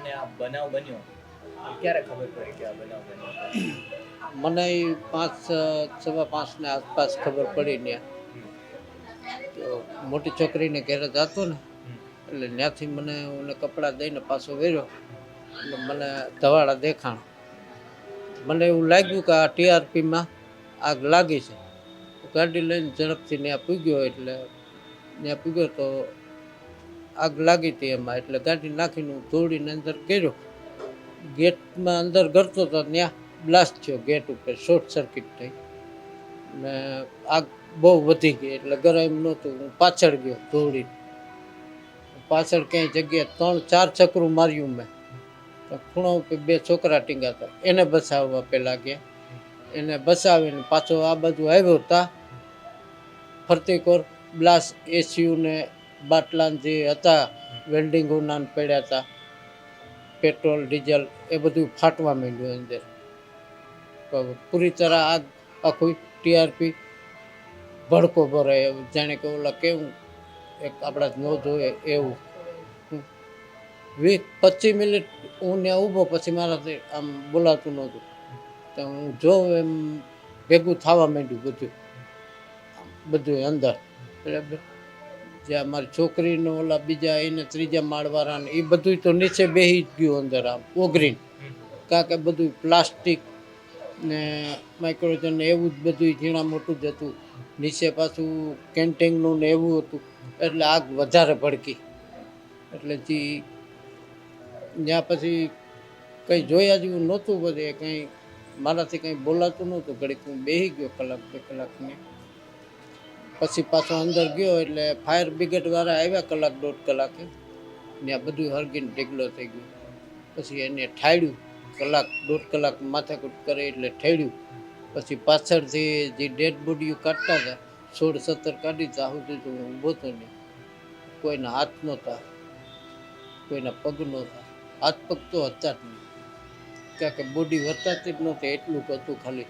તમને આ બનાવ બન્યો? ક્યારે ખબર પડી કે આ બનાવ બન્યો? મને પાંચ સવા પાંચને આસપાસ ખબર પડી ને. તો મોટી છોકરીને ઘેરે જતો ને, એટલે ત્યાંથી મને મને કપડાં દઈને પાછો વેર્યો. એટલે મને ધવાડા દેખાણ. મને એવું લાગ્યું કે આ ટીઆરપીમાં આગ લાગી છે. ગાડી લઈને ઝડપથી ત્યાં પૂગ્યો, એટલે ત્યાં પૂગ્યો તો આગ લાગી હતી એમાં. એટલે ગાડી નાખીને હું ધોળીને અંદર કર્યો. ગેટમાં અંદર ગરતો હતો ત્યાં બ્લાસ્ટ થયો ગેટ ઉપર શોર્ટ સર્કિટ થઈ. ને આગ બહુ વધી ગઈ, એટલે ગરમ નહોતું. હું પાછળ ગયો ધોળી પાછળ ક્યાંય જગ્યાએ ત્રણ, ચાર ચક્રું માર્યું મેં. તો ખૂણા ઉપર બે છોકરા ટીંગાતા એને બસાવવા પહેલાં ગયા. એને બસાવીને પાછો આ બાજુ આવ્યો તા. ફરતી કોર બ્લાસ્ટ એસીયુ ને બાટલાન જે હતા વેલ્ડિંગ ઉનાન પડ્યા હતા પેટ્રોલ ડીઝલ એ બધું ફાટવા માંડ્યું અંદર. પૂરી તરહ આગ, આખું ટીઆરપી ભડકો ભરે જાણે કે ઓલા કેવું, એક આપણા ન જોઈએ એવું. વીસ, પચીસ મિનિટ હું ત્યાં ઊભો, પછી મારાથી આમ બોલાતું નહોતું. તો હું જોઉં એમ ભેગું થવા માંડ્યું બધું. બધું અંદર. બરાબર જે અમારી છોકરીનો, ઓલા બીજા એને ત્રીજા માળવાળાને એ બધું તો નીચે બેસી જ ગયું અંદર આમ, ઓગરીન. કારણ કે બધું પ્લાસ્ટિક ને માઇક્રોજન ને એવું જ બધું ઝીણા મોટું જ હતું. નીચે પાછું કેન્ટીનનું ને એવું હતું. એટલે આગ વધારે ભડકી એટલે જે ત્યાં પછી કંઈ જોયા જેવું નહોતું બધે, કંઈ મારાથી કંઈ બોલાતું નહોતું. ઘડીક હું બેસી ગયો કલાક બે કલાકની. પછી પાછો અંદર ગયો એટલે ફાયર બ્રિગેડવાળા આવ્યા કલાક દોઢ કલાકે. ને આ બધું હળગીને ઢેગલો થઈ ગયો. પછી એને ઠાડ્યું કલાક દોઢ કલાક માથાકૂટ કરે એટલે ઠેડ્યું. પછી પાછળથી જે ડેડ બોડીઓ કાઢતા હતા, સોળ સત્તર કાઢી તા સુધી તો હું ઊભો હતો નહીં. કોઈના હાથ નહોતા કોઈના પગ નહોતા હાથ પગ તો હતા જ નહીં. કારણ કે બોડી વર્તાતી જ નહોતી એટલું હતું ખાલી.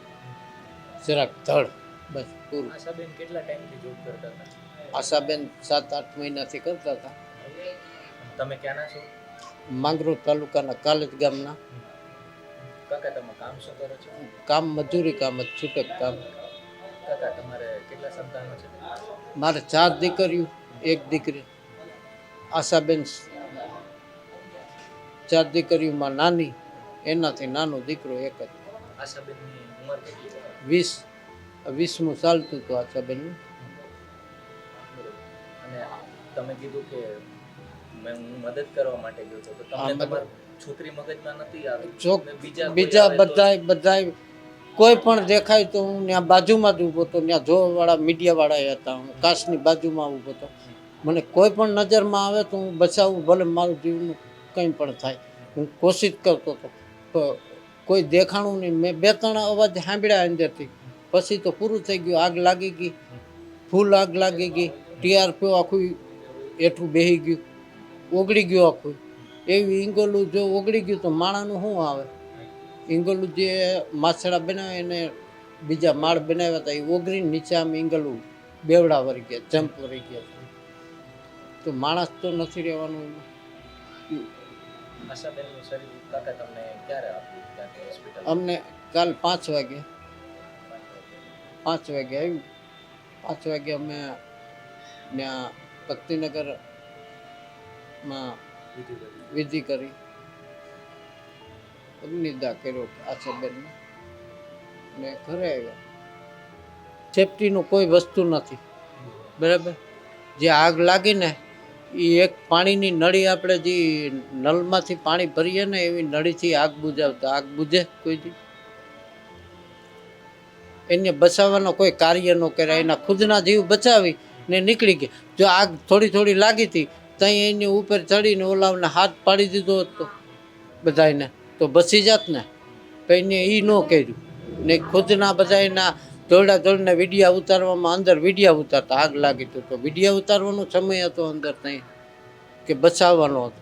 જરાક ધડ. બસ પૂરું. આશાબેન કેટલા ટાઈમથી જોબ કરતા હતા? આશાબેન સાત આઠ મહિનાથી કરતા હતા. તમે ક્યાંના છો? માંગરોળ તાલુકાના કાલેજ ગામના. કાકા તમે કામ શું કરો છો? કામ મજૂરી કામ જ છૂટક કામ. કાકા તમારે કેટલા સંતાનો છે? મારે ચાર દીકરીઓ એક દીકરી. આશાબેન ચાર દીકરીઓમાં નાની એનાથી નાનો દીકરો એક જ. આશાબેનની ઉંમર કેટલી? વીસ. વીસમું ચાલતું હતું આ બરોબર. અને તમે કીધું કે મેં મદદ કરવા માટે ગયો હતો તો તમને તમાર છોકરી મગજમાં નથી આવી? બીજા બીજા બધાય બધાય કોઈ પણ દેખાય તો હું ત્યાં બાજુમાં જ ઊભો હતો ત્યાં જોવાવાળા મીડિયાવાળા હતા હું કાશની બાજુમાં ઊભો હતો. મને કોઈ પણ નજરમાં આવે તો હું બચાવું ભલે મારું જીવનું કંઈ પણ થાય. હું કોશિશ કરતો હતો તો કોઈ દેખાણું નહીં. મેં બે ત્રણ અવાજ સાંભળ્યા અંદરથી. પછી તો પૂરું થઈ ગયું આગ લાગી ગઈ ફૂલ આગ લાગી ગઈ ટીઆરપીઓ આખું એઠું બેહી ગયું ઓગળી ગયું આખું. એવી ઈંગોલું જો ઓગળી ગયું તો માણાનું શું આવે? ઈંગોલું જે માછડા બનાવે એને બીજા માળ બનાવ્યા હતા એ ઓગળીને નીચે આમ ઈંગલું બેવડા વળી ગયા જમ્પ વળી ગયા. તો માણસ તો નથી રહેવાનું એમાં. અમને કાલ પાંચ વાગે. પાંચ વાગે આવ્યું. પાંચ વાગે અમે ત્યાં ભક્તિનગરમાં વિધિ કરી. નિદા કર્યો આશાબેનને. ને ઘરે આવ્યા. સેફટીનું કોઈ વસ્તુ નથી. બરાબર? જે આગ લાગીને એ એક પાણીની નળી આપણે જે નળમાંથી પાણી ભરીએ ને, એવી નળીથી આગ બુજાવતા. આગ બુજે કોઈથી એને બચાવવાનો કોઈ કાર્ય ન કર્યા એના ખુદના જીવ બચાવી ને નીકળી ગયા. જો આગ થોડી થોડી લાગી હતી ત્યાં એની ઉપર ચડીને ઓલાવને હાથ પાડી દીધો હતો બધાને તો બસી જાત ને. તો એને એ ન કર્યું. ને ખુદના બધાના દોડા દોડીને વિડીયા ઉતારવામાં અંદર વિડીયા ઉતારતા, આગ લાગી તો તો વિડીયા ઉતારવાનો સમય હતો અંદર ત્યાં કે બચાવવાનો હતો.